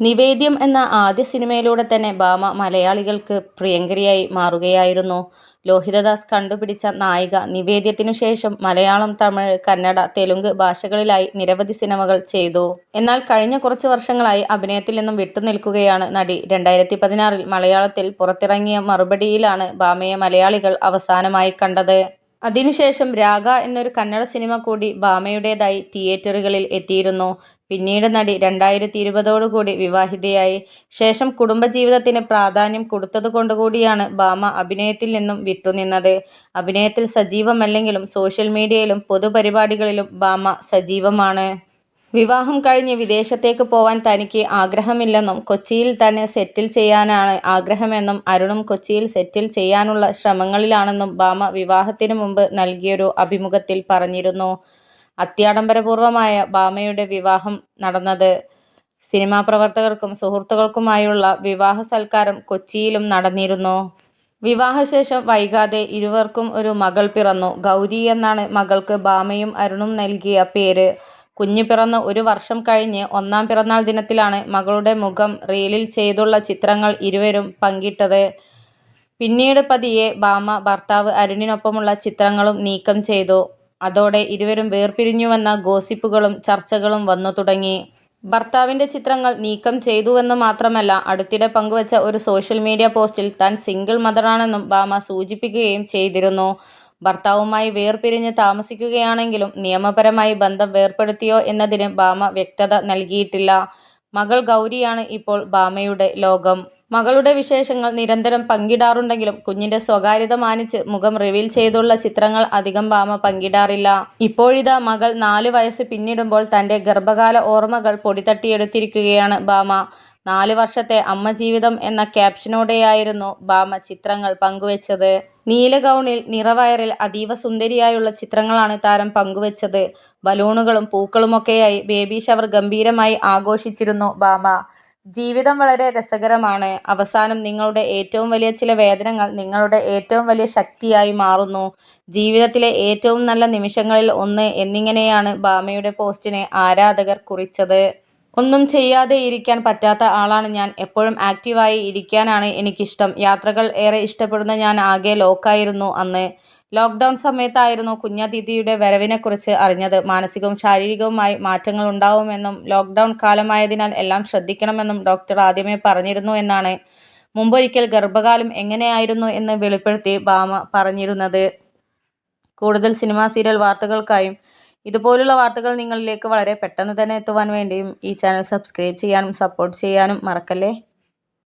നിവേദ്യം എന്ന ആദ്യ സിനിമയിലൂടെ തന്നെ ഭാമ മലയാളികൾക്ക് പ്രിയങ്കരിയായി മാറുകയായിരുന്നു. ലോഹിതദാസ് കണ്ടുപിടിച്ച നായിക നിവേദ്യത്തിനു ശേഷം മലയാളം, തമിഴ്, കന്നഡ, തെലുങ്ക് ഭാഷകളിലായി നിരവധി സിനിമകൾ ചെയ്തു. എന്നാൽ കഴിഞ്ഞ കുറച്ച് വർഷങ്ങളായി അഭിനയത്തിൽ നിന്നും വിട്ടുനിൽക്കുകയാണ് നടി. രണ്ടായിരത്തി പതിനാറിൽ മലയാളത്തിൽ പുറത്തിറങ്ങിയ മറുപടിയിലാണ് ഭാമയെ മലയാളികൾ അവസാനമായി കണ്ടത്. അതിനുശേഷം രാഗ എന്നൊരു കന്നഡ സിനിമ കൂടി ഭാമയുടേതായി തിയേറ്ററുകളിൽ എത്തിയിരുന്നു. പിന്നീട് നടി രണ്ടായിരത്തി ഇരുപതോടുകൂടി വിവാഹിതയായി. ശേഷം കുടുംബജീവിതത്തിന് പ്രാധാന്യം കൊടുത്തതുകൊണ്ടുകൂടിയാണ് ഭാമ അഭിനയത്തിൽ നിന്നും വിട്ടുനിന്നത്. അഭിനയത്തിൽ സജീവമല്ലെങ്കിലും സോഷ്യൽ മീഡിയയിലും പൊതുപരിപാടികളിലും ഭാമ സജീവമാണ്. വിവാഹം കഴിഞ്ഞ് വിദേശത്തേക്ക് പോവാൻ തനിക്ക് ആഗ്രഹമില്ലെന്നും കൊച്ചിയിൽ തന്നെ സെറ്റിൽ ചെയ്യാനാണ് ആഗ്രഹമെന്നും അരുണും കൊച്ചിയിൽ സെറ്റിൽ ചെയ്യാനുള്ള ശ്രമങ്ങളിലാണെന്നും ബാമ വിവാഹത്തിന് മുമ്പ് നൽകിയൊരു അഭിമുഖത്തിൽ പറഞ്ഞിരുന്നു. അത്യാഡംബരപൂർവമായ ബാമയുടെ വിവാഹം നടന്നത്. സിനിമാ പ്രവർത്തകർക്കും സുഹൃത്തുക്കൾക്കുമായുള്ള വിവാഹ സൽക്കാരം കൊച്ചിയിലും നടന്നിരുന്നു. വിവാഹശേഷം വൈകാതെ ഇരുവർക്കും ഒരു മകൾ പിറന്നു. ഗൗരി എന്നാണ് മകൾക്ക് ബാമയും അരുണും നൽകിയ പേര്. കുഞ്ഞ് പിറന്ന് ഒരു വർഷം കഴിഞ്ഞ് ഒന്നാം പിറന്നാൾ ദിനത്തിലാണ് മകളുടെ മുഖം റീലിൽ ചെയ്തുള്ള ചിത്രങ്ങൾ ഇരുവരും പങ്കിട്ടത്. പിന്നീട് പതിയെ ബാമ ഭർത്താവ് അരുണിനൊപ്പമുള്ള ചിത്രങ്ങളും നീക്കം ചെയ്തു. അതോടെ ഇരുവരും വേർപിരിഞ്ഞുവെന്ന ഗോസിപ്പുകളും ചർച്ചകളും വന്നു തുടങ്ങി ഭർത്താവിന്റെ ചിത്രങ്ങൾ നീക്കം ചെയ്തുവെന്ന് മാത്രമല്ല അടുത്തിടെ പങ്കുവച്ച ഒരു സോഷ്യൽ മീഡിയ പോസ്റ്റിൽ താൻ സിംഗിൾ മദറാണെന്നും ബാമ സൂചിപ്പിക്കുകയും ചെയ്തിരുന്നു. ഭർത്താവുമായി വേർപിരിഞ്ഞ് താമസിക്കുകയാണെങ്കിലും നിയമപരമായി ബന്ധം വേർപ്പെടുത്തിയോ എന്നതിന് ഭാമ വ്യക്തത നൽകിയിട്ടില്ല. മകൾ ഗൗരിയാണ് ഇപ്പോൾ ഭാമയുടെ ലോകം. മകളുടെ വിശേഷങ്ങൾ നിരന്തരം പങ്കിടാറുണ്ടെങ്കിലും കുഞ്ഞിന്റെ സ്വകാര്യത മാനിച്ച് മുഖം റിവീൽ ചെയ്തുള്ള ചിത്രങ്ങൾ അധികം ഭാമ പങ്കിടാറില്ല. ഇപ്പോഴിതാ മകൾ നാല് വയസ്സ് പിന്നിടുമ്പോൾ തന്റെ ഗർഭകാല ഓർമ്മകൾ പൊടിതട്ടിയെടുത്തിരിക്കുകയാണ് ഭാമ. നാല് വർഷത്തെ അമ്മ ജീവിതം എന്ന ക്യാപ്ഷനോടെയായിരുന്നു ബാമ ചിത്രങ്ങൾ പങ്കുവച്ചത്. നീല ഗൗണിൽ നിറവയറിൽ അതീവ സുന്ദരിയായുള്ള ചിത്രങ്ങളാണ് താരം പങ്കുവച്ചത്. ബലൂണുകളും പൂക്കളുമൊക്കെയായി ബേബി ഷവർ ഗംഭീരമായി ആഘോഷിച്ചിരുന്നു ബാമ ജീവിതം വളരെ രസകരമാണ്. അവസാനം നിങ്ങളുടെ ഏറ്റവും വലിയ ചില വേദനകൾ നിങ്ങളുടെ ഏറ്റവും വലിയ ശക്തിയായി മാറുന്നു. ജീവിതത്തിലെ ഏറ്റവും നല്ല നിമിഷങ്ങളിൽ ഒന്ന് എന്നിങ്ങനെയാണ് ബാമയുടെ പോസ്റ്റിനെ ആരാധകർ കുറിച്ചത്. ഒന്നും ചെയ്യാതെ ഇരിക്കാൻ പറ്റാത്ത ആളാണ് ഞാൻ. എപ്പോഴും ആക്റ്റീവായി ഇരിക്കാനാണ് എനിക്കിഷ്ടം. യാത്രകൾ ഏറെ ഇഷ്ടപ്പെടുന്ന ഞാൻ ആകെ ലോക്കായിരുന്നു അന്ന്. ലോക്ക്ഡൗൺ സമയത്തായിരുന്നു കുഞ്ഞാതിഥിയുടെ വരവിനെക്കുറിച്ച് അറിഞ്ഞത്. മാനസികവും ശാരീരികവുമായി മാറ്റങ്ങൾ ഉണ്ടാവുമെന്നും ലോക്ക്ഡൗൺ കാലമായതിനാൽ എല്ലാം ശ്രദ്ധിക്കണമെന്നും ഡോക്ടർ ആദ്യമേ പറഞ്ഞിരുന്നു എന്നാണ് മുമ്പൊരിക്കൽ ഗർഭകാലം എങ്ങനെയായിരുന്നു എന്ന് വെളിപ്പെടുത്തി ഭാമ പറഞ്ഞിരുന്നത്. കൂടുതൽ സിനിമാ സീരിയൽ വാർത്തകൾക്കായും ഇതുപോലുള്ള വാർത്തകൾ നിങ്ങളിലേക്ക് വളരെ പെട്ടെന്ന് തന്നെ എത്തുവാൻ വേണ്ടിയും ഈ ചാനൽ സബ്സ്ക്രൈബ് ചെയ്യാനും സപ്പോർട്ട് ചെയ്യാനും മറക്കല്ലേ.